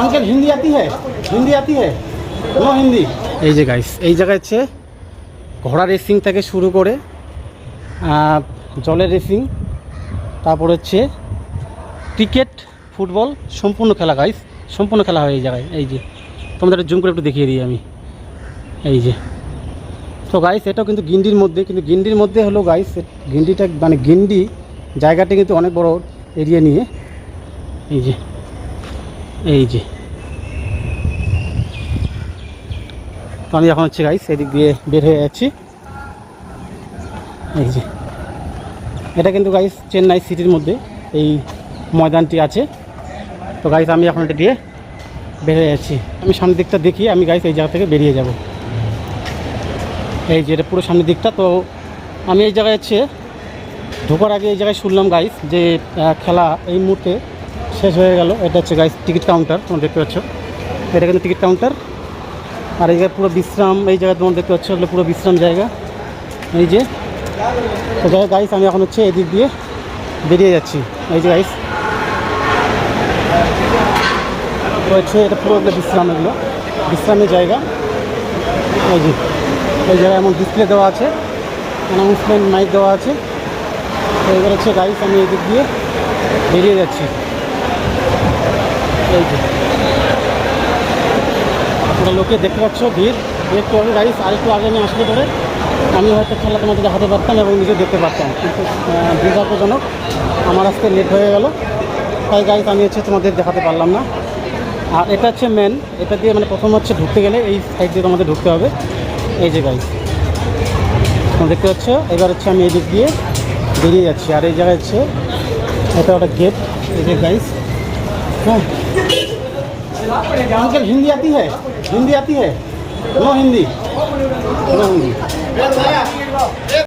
Uncle Hindi আতি হিন্দি আতি হিন্দি এই যে গাইস এই জায়গায় হচ্ছে ঘোড়া রেসিং থেকে শুরু করে জলের রেসিং তারপর হচ্ছে ক্রিকেট ফুটবল সম্পূর্ণ খেলা গাইস সম্পূর্ণ খেলা হয় এই জায়গায় এই যে। তোমাদের জুম করে একটু দেখিয়ে দিই আমি। এই যে। তো গাইস এটাও কিন্তু গিন্ডির মধ্যে কিন্তু গিন্ডির মধ্যে হলো গাইস গিন্ডিটা মানে গিন্ডি জায়গাটা কিন্তু অনেক বড় এরিয়া নিয়ে। এই যে এই যে। তো আমি এখন হচ্ছে গাইস এদিক দিয়ে বের হয়ে যাচ্ছি। এই যে। এটা কিন্তু গাইস চেন্নাই সিটির মধ্যে এই ময়দানটি আছে। তো গাইস আমি এখন এটা দিয়ে বের হয়ে যাচ্ছি। আমি সামনের দিকটা দেখি, আমি গাইস এই জায়গা থেকে বেরিয়ে যাব। এই যে, এটা পুরো সামনের দিকটা। তো আমি এই জায়গায় হচ্ছে ঢোকার আগে এই জায়গায় শুনলাম গাইস যে খেলা এই মুহূর্তে শেষ হয়ে গেল। এটা হচ্ছে গাইস টিকিট কাউন্টার তোমরা দেখতে পাচ্ছ। এটা কিন্তু টিকিট কাউন্টার আর এই জায়গায় পুরো বিশ্রাম, এই জায়গায় তোমরা দেখতে পাচ্ছ এগুলো পুরো বিশ্রাম জায়গা। এই যে। তো যাই গাইস আমি এখন হচ্ছে এদিক দিয়ে বেরিয়ে যাচ্ছি। এই যে গাইস হচ্ছে এটা পুরো এগুলো বিশ্রাম এগুলো। বিশ্রামের জায়গা। এই যে। এই জায়গায় এমন ডিসপ্লে দেওয়া আছে। অ্যানাউন্সমেন্ট মাইক দেওয়া আছে। তো এবার হচ্ছে গাইস আমি এদিক দিয়ে বেরিয়ে যাচ্ছি। পুরো লোকে দেখতে পাচ্ছ ভিড়। একটু আগে গাইস আর একটু আগে আমি আসলে পরে। আমি হয়তো খেলা তোমাকে দেখাতে পারতাম এবং নিজে দেখতে পারতাম। কিন্তু দুর্ভাগ্যজনক আমার আসতে লেট হয়ে গেল। তাই গাইস আমি হচ্ছে তোমাদের দেখাতে পারলাম না। আর এটা হচ্ছে মেন এটা দিয়ে মানে প্রথম হচ্ছে ঢুকতে গেলে এই সাইড দিয়ে তোমাদের ঢুকতে হবে। এই যে গাইস তোমরা দেখতে পাচ্ছ? এবার হচ্ছে আমি এই দিক দিয়ে বেরিয়ে যাচ্ছি। আর এই জায়গায় হচ্ছে, এটা একটা গেট এই যে গাইস হ্যাঁ अंकल हिंदी आती है? हिंदी आती है? नो हिंदी। नो हिंदी।